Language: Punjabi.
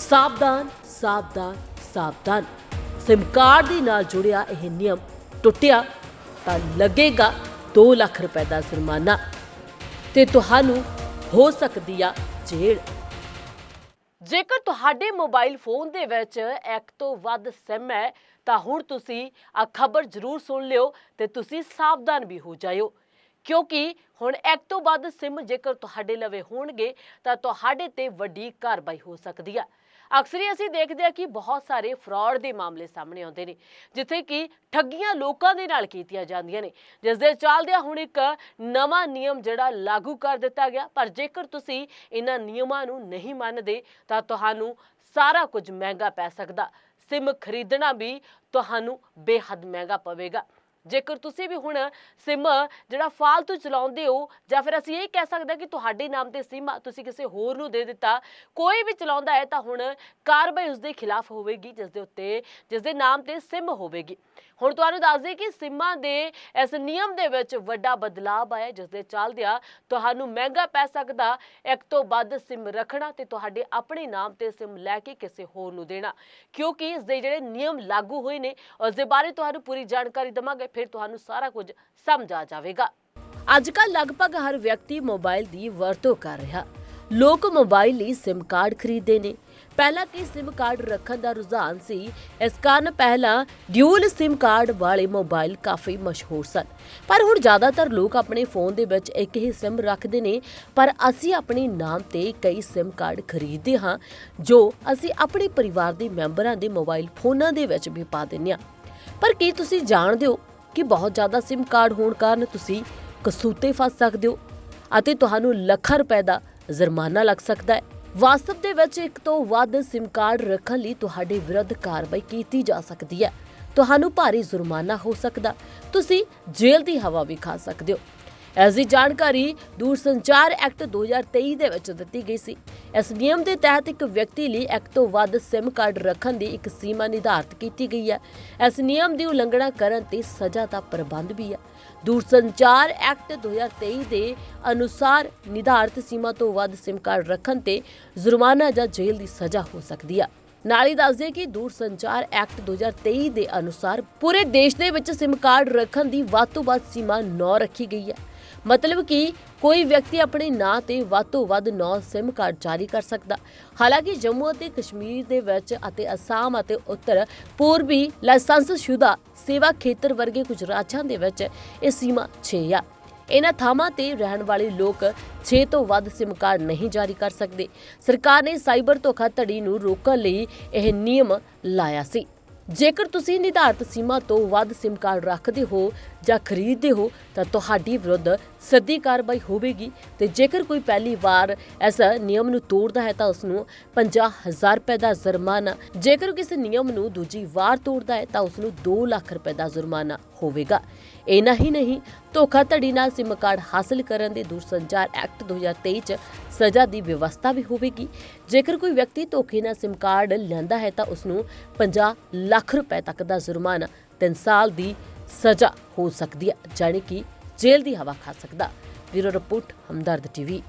ਸਾਵਧਾਨ ਸਾਵਧਾਨ ਸਾਵਧਾਨ। ਸਿਮ ਕਾਰਡ ਦੇ ਨਾਲ ਜੁੜਿਆ ਇਹ ਨਿਯਮ ਟੁੱਟਿਆ ਤਾਂ ਲੱਗੇਗਾ 2 ਲੱਖ ਰੁਪਏ ਦਾ ਜੁਰਮਾਨਾ ਤੇ ਤੁਹਾਨੂੰ ਹੋ ਸਕਦੀ ਆ ਜੇਲ੍ਹ। ਜੇਕਰ ਤੁਹਾਡੇ ਮੋਬਾਈਲ ਫੋਨ ਦੇ ਵਿੱਚ ਇੱਕ ਤੋਂ ਵੱਧ ਸਿਮ ਹੈ, ਤਾਂ ਹੁਣ ਤੁਸੀਂ ਆ ਖਬਰ ਜ਼ਰੂਰ ਸੁਣ ਲਿਓ ਤੇ ਤੁਸੀਂ ਸਾਵਧਾਨ ਵੀ ਹੋ ਜਾਇਓ। ਕਿਉਂਕਿ ਹੁਣ ਇੱਕ ਤੋਂ ਵੱਧ ਸਿਮ ਜੇਕਰ ਤੁਹਾਡੇ ਲਵੇ ਹੋਣਗੇ, ਤਾਂ ਤੁਹਾਡੇ ਤੇ ਵੱਡੀ ਕਾਰਵਾਈ ਹੋ ਸਕਦੀ ਆ। ਅਕਸਰ ਹੀ ਅਸੀਂ ਦੇਖਦੇ ਹਾਂ ਕਿ ਬਹੁਤ ਸਾਰੇ ਫਰਾਡ ਦੇ ਮਾਮਲੇ ਸਾਹਮਣੇ ਆਉਂਦੇ ਨੇ, ਜਿੱਥੇ ਕਿ ਠੱਗੀਆਂ ਲੋਕਾਂ ਦੇ ਨਾਲ ਕੀਤੀਆਂ ਜਾਂਦੀਆਂ ਨੇ। ਜਿਸ ਦੇ ਚੱਲਦਿਆਂ ਹੁਣ ਇੱਕ ਨਵਾਂ ਨਿਯਮ ਜਿਹੜਾ ਲਾਗੂ ਕਰ ਦਿੱਤਾ ਗਿਆ, ਪਰ ਜੇਕਰ ਤੁਸੀਂ ਇਹਨਾਂ ਨਿਯਮਾਂ ਨੂੰ ਨਹੀਂ ਮੰਨਦੇ, ਤਾਂ ਤੁਹਾਨੂੰ ਸਾਰਾ ਕੁਝ ਮਹਿੰਗਾ ਪੈ ਸਕਦਾ। ਸਿਮ ਖਰੀਦਣਾ ਵੀ ਤੁਹਾਨੂੰ ਬੇਹੱਦ ਮਹਿੰਗਾ ਪਵੇਗਾ। ਜੇਕਰ ਤੁਸੀਂ ਵੀ ਹੁਣ ਸਿਮ ਜਿਹੜਾ ਫਾਲਤੂ ਚਲਾਉਂਦੇ ਹੋ ਜਾਂ ਫਿਰ ਅਸੀਂ ਇਹ ਕਹਿ ਸਕਦੇ ਹਾਂ ਕਿ ਤੁਹਾਡੇ ਨਾਮ ਤੇ ਸਿਮ ਆ, ਤੁਸੀਂ ਕਿਸੇ ਹੋਰ ਨੂੰ ਦੇ ਦਿੱਤਾ ਕੋਈ ਵੀ ਚਲਾਉਂਦਾ ਹੈ ਤਾਂ ਹੁਣ ਕਾਰਵਾਈ ਉਸ ਦੇ ਖਿਲਾਫ ਹੋਵੇਗੀ ਜਿਸ ਦੇ ਉੱਤੇ ਜਿਸ ਦੇ ਨਾਮ ਤੇ ਸਿਮ ਹੋਵੇਗੀ। ਹੁਣ ਤੁਹਾਨੂੰ ਦੱਸ ਦਈਏ ਕਿ ਸਿਮਾਂ ਦੇ ਇਸ ਨਿਯਮ ਦੇ ਵਿੱਚ ਵੱਡਾ ਬਦਲਾਅ ਆਇਆ ਜਿਸ ਦੇ ਚੱਲਦਿਆਂ ਤੁਹਾਨੂੰ ਮਹਿੰਗਾ ਪੈ ਸਕਦਾ ਇੱਕ ਤੋਂ ਵੱਧ ਸਿਮ ਰੱਖਣਾ ਤੇ ਤੁਹਾਡੇ ਆਪਣੇ ਨਾਮ ਤੇ ਸਿਮ ਲੈ ਕੇ ਕਿਸੇ ਹੋਰ ਨੂੰ ਦੇਣਾ। ਕਿਉਂਕਿ ਇਸ ਦੇ ਜਿਹੜੇ ਨਿਯਮ ਲਾਗੂ ਹੋਏ ਨੇ ਉਸ ਦੇ ਬਾਰੇ ਤੁਹਾਨੂੰ ਪੂਰੀ ਜਾਣਕਾਰੀ ਦਵਾਂਗੇ। ਫਿਰ ਤੁਹਾਨੂੰ ਸਾਰਾ ਕੁਝ ਸਮਝ ਆ ਜਾਵੇਗਾ। ਅੱਜ ਕੱਲ ਲਗਭਗ ਹਰ ਵਿਅਕਤੀ ਮੋਬਾਈਲ ਦੀ ਵਰਤੋਂ ਕਰ ਰਿਹਾ। ਲੋਕ ਮੋਬਾਈਲ ਲਈ SIM ਕਾਰਡ ਖਰੀਦਦੇ ਨੇ। ਪਹਿਲਾਂ ਕਿ SIM ਕਾਰਡ ਰੱਖਣ ਦਾ ਰੁਝਾਨ ਸੀ, ਇਸ ਕਾਰਨ ਪਹਿਲਾਂ ਡਿਊਲ SIM ਕਾਰਡ ਵਾਲੇ ਮੋਬਾਈਲ ਕਾਫੀ ਮਸ਼ਹੂਰ ਸਨ। ਪਰ ਹੁਣ ਜ਼ਿਆਦਾਤਰ ਲੋਕ ਆਪਣੇ ਫੋਨ ਦੇ ਵਿੱਚ ਇੱਕ ਹੀ SIM ਰੱਖਦੇ ਨੇ, ਪਰ ਅਸੀਂ ਆਪਣੇ ਨਾਮ ਤੇ ਕਈ SIM ਕਾਰਡ ਖਰੀਦਦੇ ਹਾਂ, ਜੋ ਅਸੀਂ ਆਪਣੇ ਪਰਿਵਾਰ ਦੇ ਮੈਂਬਰਾਂ ਦੇ ਮੋਬਾਈਲ ਫੋਨਾਂ ਦੇ ਵਿੱਚ ਵੀ ਪਾ ਦਿੰਦੇ ਹਾਂ। ਪਰ ਕੀ ਤੁਸੀਂ ਜਾਣਦੇ ਹੋ ਕਿ ਬਹੁਤ ਜ਼ਿਆਦਾ SIM ਕਾਰਡ ਹੋਣ ਕਾਰਨ ਤੁਸੀਂ ਕਸੂਤੇ ਫਸ ਸਕਦੇ ਹੋ ਅਤੇ ਤੁਹਾਨੂੰ ਲੱਖਾਂ ਰੁਪਏ ਦਾ ਜੁਰਮਾਨਾ ਲੱਗ ਸਕਦਾ ਹੈ। ਵਾਸਤਵ ਦੇ ਵਿੱਚ ਇੱਕ ਤੋਂ ਵੱਧ SIM ਕਾਰਡ ਰੱਖਣ ਲਈ ਤੁਹਾਡੇ ਵਿਰੁੱਧ ਕਾਰਵਾਈ ਕੀਤੀ ਜਾ ਸਕਦੀ ਹੈ। ਤੁਹਾਨੂੰ ਭਾਰੀ ਜੁਰਮਾਨਾ ਹੋ ਸਕਦਾ। ਤੁਸੀਂ ਜੇਲ੍ਹ ਦੀ ਹਵਾ ਵੀ ਖਾ ਸਕਦੇ ਹੋ। ਇਸ ਦੀ ਜਾਣਕਾਰੀ ਦੂਰਸੰਚਾਰ ਐਕਟ 2023 ਦੇ ਵਿੱਚ ਦਿੱਤੀ ਗਈ ਸੀ ਇਸ ਨਿਯਮ ਦੇ ਤਹਿਤ ਇੱਕ ਵਿਅਕਤੀ ਲਈ ਇੱਕ ਤੋਂ ਵੱਧ SIM ਕਾਰਡ ਰੱਖਣ ਦੀ ਇੱਕ ਸੀਮਾ ਨਿਰਧਾਰਤ ਕੀਤੀ ਗਈ ਹੈ ਇਸ ਨਿਯਮ ਦੀ ਉਲੰਘਣਾ ਕਰਨ ਤੇ ਸਜ਼ਾ ਦਾ ਪ੍ਰਬੰਧ ਵੀ ਹੈ ਦੂਰਸੰਚਾਰ ਐਕਟ 2023 ਦੇ ਅਨੁਸਾਰ ਨਿਰਧਾਰਤ ਸੀਮਾ ਤੋਂ ਵੱਧ SIM ਕਾਰਡ ਰੱਖਣ ਤੇ ਜੁਰਮਾਨਾ ਜਾਂ ਜੇਲ੍ਹ ਦੀ ਸਜ਼ਾ ਹੋ ਸਕਦੀ ਹੈ ਨਾਲ ਹੀ ਦੱਸਦੇ ਕਿ ਦੂਰ ਸੰਚਾਰ ਐਕਟ 2023 ਦੇ ਅਨੁਸਾਰ ਪੂਰੇ ਦੇਸ਼ ਦੇ ਵਿੱਚ SIM ਕਾਰਡ ਰੱਖਣ ਦੀ ਵੱਧ ਤੋਂ ਵੱਧ ਸੀਮਾ 9 ਰੱਖੀ ਗਈ ਹੈ। ਮਤਲਬ ਕਿ ਕੋਈ ਵਿਅਕਤੀ ਆਪਣੇ ਨਾਂ ਤੇ ਵੱਧ ਤੋਂ ਵੱਧ 9 SIM ਕਾਰਡ ਜਾਰੀ ਕਰ ਸਕਦਾ। ਹਾਲਾਂਕਿ ਜੰਮੂ ਅਤੇ ਕਸ਼ਮੀਰ ਦੇ ਵਿੱਚ ਅਤੇ ਅਸਾਮ ਅਤੇ ਉੱਤਰ ਪੂਰਬੀ ਲਾਇਸੈਂਸਸ਼ੁਦਾ ਸੇਵਾ ਖੇਤਰ ਵਰਗੇ ਕੁਝ ਰਾਜਾਂ ਦੇ ਵਿੱਚ ਇਹ ਸੀਮਾ 6 ਆ। ਇਹਨਾਂ ਥਾਵਾਂ ਤੇ ਰਹਿਣ ਵਾਲੇ ਲੋਕ 6 ਤੋਂ ਵੱਧ SIM ਕਾਰਡ ਨਹੀਂ ਜਾਰੀ ਕਰ ਸਕਦੇ। ਸਰਕਾਰ ਨੇ ਸਾਈਬਰ ਧੋਖਾਧੜੀ ਨੂੰ ਰੋਕਣ ਲਈ ਇਹ ਨਿਯਮ ਲਾਇਆ ਸੀ। ਜੇਕਰ ਤੁਸੀਂ ਨਿਰਧਾਰਤ ਸੀਮਾ ਤੋਂ ਵੱਧ SIM ਕਾਰਡ ਰੱਖਦੇ ਹੋ ਜਾਂ ਖਰੀਦਦੇ ਹੋ, ਤਾਂ ਤੁਹਾਡੀ ਵਿਰੁੱਧ ਸੱਦੀ ਕਾਰਵਾਈ ਹੋਵੇਗੀ ਤੇ ਜੇਕਰ ਕੋਈ ਪਹਿਲੀ ਵਾਰ ਇਸ ਨਿਯਮ ਨੂੰ ਤੋੜਦਾ ਹੈ ਤਾਂ ਉਸ ਨੂੰ 50000 ਰੁਪਏ ਦਾ ਜੁਰਮਾਨਾ। ਜੇਕਰ ਕਿਸੇ ਨਿਯਮ ਨੂੰ ਦੂਜੀ ਵਾਰ ਤੋੜਦਾ ਹੈ ਤਾਂ ਉਸ ਨੂੰ 2 ਲੱਖ ਰੁਪਏ ਦਾ ਜੁਰਮਾਨਾ ਹੋਵੇਗਾ। ਇਨਾ ਹੀ ਨਹੀਂ, ਧੋਖਾਧੜੀ ਨਾਲ ਸਿਮ ਕਾਰਡ ਹਾਸਲ ਕਰਨ ਦੇ ਦੂਰਸੰਚਾਰ ਐਕਟ 2023 ਚ ਸਜ਼ਾ ਦੀ ਵਿਵਸਥਾ ਵੀ ਹੋਵੇਗੀ। ਜੇਕਰ ਕੋਈ ਵਿਅਕਤੀ ਧੋਖੇ ਨਾਲ ਸਿਮ ਕਾਰਡ ਲੈਂਦਾ ਹੈ ਤਾਂ ਉਸ ਨੂੰ 50 ਲੱਖ ਰੁਪਏ ਤੱਕ ਦਾ ਜੁਰਮਾਨਾ 3 ਸਾਲ ਦੀ ਸਜ਼ਾ ਹੋ ਸਕਦੀ ਹੈ, ਜਾਣੀ ਕਿ ਜੇਲ੍ਹ ਦੀ ਹਵਾ ਖਾ ਸਕਦਾ। Bureau report Hamdard TV.